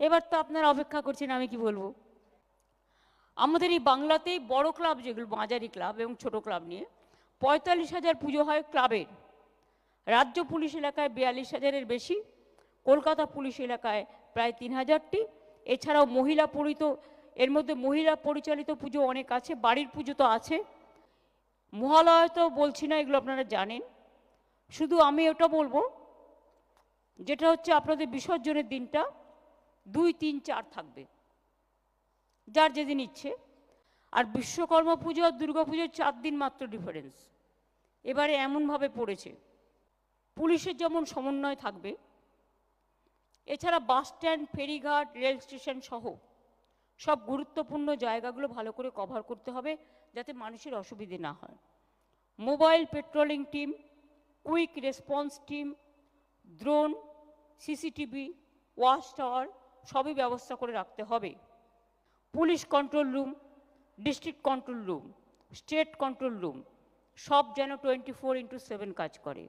এবার তো আপনারা অপেক্ষা করছেন, আমি কি বলব? আমাদের এই বাংলাতেই বড় ক্লাব যেগুলো, মাঝারি ক্লাব এবং ছোট ক্লাব নিয়ে, পঁয়তাল্লিশ হাজার পুজো হয় ক্লাবের। রাজ্য পুলিশ এলাকায় বিয়াল্লিশ হাজারের বেশি, কলকাতা পুলিশ এলাকায় প্রায় তিন হাজারটি। এছাড়াও মহিলা পরিত, এর মধ্যে মহিলা পরিচালিত পুজো অনেক আছে, বাড়ির পুজো তো আছে। মহালয় তো বলছি না, এগুলো আপনারা জানেন। শুধু আমি ওটা বলব, যেটা হচ্ছে আপনাদের বিসর্জনের দিনটা দুই, তিন, চার থাকবে। যার যেদিন ইচ্ছে। আর বিশ্বকর্মা পুজো আর দুর্গা পুজোর চার দিন মাত্র ডিফারেন্স এবারে এমনভাবে পড়েছে। পুলিশের যেমন সমন্বয় থাকবে। এছাড়া বাস স্ট্যান্ড, ফেরিঘাট, রেল স্টেশন সহ সব গুরুত্বপূর্ণ জায়গাগুলো ভালো করে কভার করতে হবে যাতে মানুষের অসুবিধে না হয়। Mobile patrolling team quick response team drone CCTV watch tower সবই ব্যবস্থা করে রাখতে হবে। Police control room district control room state control room সব যেন টোয়েন্টি ফোর ইন্টু সেভেন কাজ করে।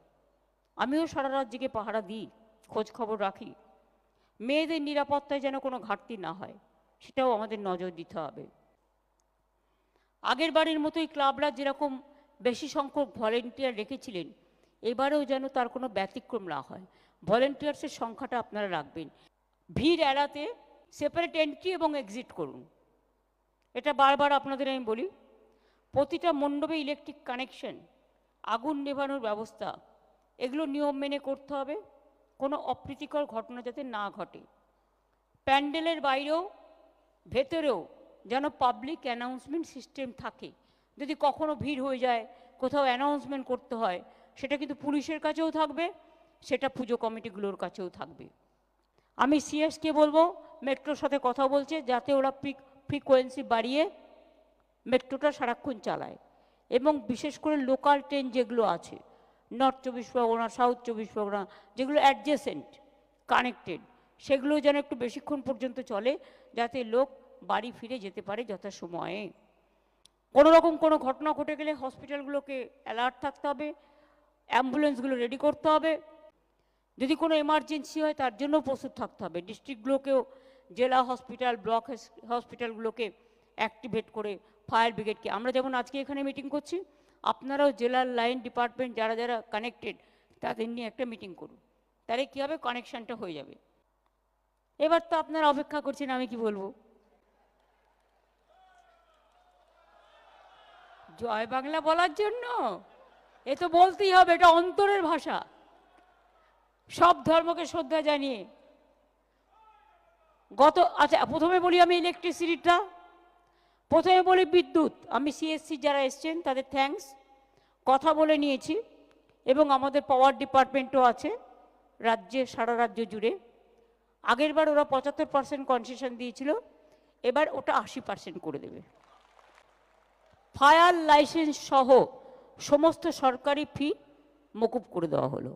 আমিও সারা রাত জেগে পাহারা দিই, খোঁজ খবর রাখি। মেয়েদের নিরাপত্তায় যেন কোনো ঘাটতি না হয়, সেটাও আমাদের নজর দিতে হবে। আগের বারের মতোই ক্লাবরা যেরকম বেশি সংখ্যক ভলেন্টিয়ার রেখেছিলেন, এবারেও যেন তার কোনো ব্যতিক্রম না হয়। ভলেন্টিয়ার্সের সংখ্যাটা আপনারা রাখবেন। ভিড় এড়াতে সেপারেট এন্ট্রি এবং এক্সিট করুন। এটা বারবার আপনাদের আমি বলি, প্রতিটা মণ্ডপে ইলেকট্রিক কানেকশন আগুন নেভানোর ব্যবস্থা, এগুলো নিয়ম মেনে করতে হবে, কোনো অপ্রীতিকর ঘটনা যাতে না ঘটে। প্যান্ডেলের বাইরেও, ভেতরেও যেন পাবলিক অ্যানাউন্সমেন্ট সিস্টেম থাকে। যদি কখনো ভিড় হয়ে যায়, কোথাও অ্যানাউন্সমেন্ট করতে হয়, সেটা কিন্তু পুলিশের কাছেও থাকবে, সেটা পুজো কমিটিগুলোর কাছেও থাকবে। আমি সিএসকে বলব, মেট্রোর সাথে কথা বলছে, যাতে ওরা পিক ফ্রিকোয়েন্সি বাড়িয়ে মেট্রোটা সারাক্ষণ চালায়। এবং বিশেষ করে লোকাল ট্রেন যেগুলো আছে, নর্থ চব্বিশ পরগনা, সাউথ চব্বিশ পরগনা, যেগুলো অ্যাডজেসেন্ট, কানেক্টেড, সেগুলো যেন একটু বেশিক্ষণ পর্যন্ত চলে, যাতে লোক বাড়ি ফিরে যেতে পারে যথাসময়ে। কোনো রকম কোনো ঘটনা ঘটে গেলে হসপিটালগুলোকে অ্যালার্ট থাকতে হবে, অ্যাম্বুলেন্সগুলো রেডি করতে হবে যদি কোনো এমার্জেন্সি হয়, তার জন্য প্রস্তুত থাকতে হবে। ডিস্ট্রিক্টগুলোকেও জেলা হসপিটাল ব্লক হসপিটালগুলোকে অ্যাক্টিভেট করে ফায়ার ব্রিগেডকে আমরা যেমন আজকে এখানে মিটিং করছি, আপনারাও জেলার লাইন ডিপার্টমেন্ট যারা যারা কানেক্টেড তাদের নিয়ে একটা মিটিং করুন। তাহলে কী হবে? কানেকশানটা হয়ে যাবে। এবার তো আপনারা অপেক্ষা করছেন, আমি কি বলব? জয় বাংলা বলার জন্য? এ তো বলতেই হবে, এটা অন্তরের ভাষা। সব ধর্মকে শ্রদ্ধা জানিয়ে। গত আচ্ছা প্রথমে বলি আমি ইলেকট্রিসিটিটা প্রথমে বলি বিদ্যুৎ। আমি সিএসসি যারা এসছেন, তাদের থ্যাঙ্কস কথা বলে নিয়েছি। এবং আমাদের পাওয়ার ডিপার্টমেন্টও আছে, রাজ্যে, সারা রাজ্য জুড়ে। আগেরবার ওরা পঁচাত্তর পার্সেন্ট কনসেশন দিয়েছিল। এবার ওটা আশি পার্সেন্ট করে দেবে। ফায়ার লাইসেন্স সহ সমস্ত সরকারি ফি মকুব করে দেওয়া হলো।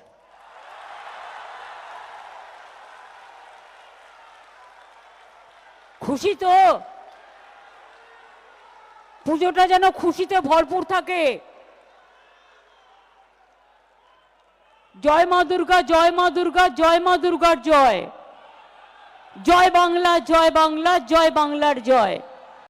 খুশি তো পুজোটা যেন খুশিতে ভরপুর থাকে। জয় মা দুর্গা, জয় মা দুর্গা, জয় মা দুর্গার জয়। জয় বাংলা জয় বাংলা, জয় বাংলার জয়।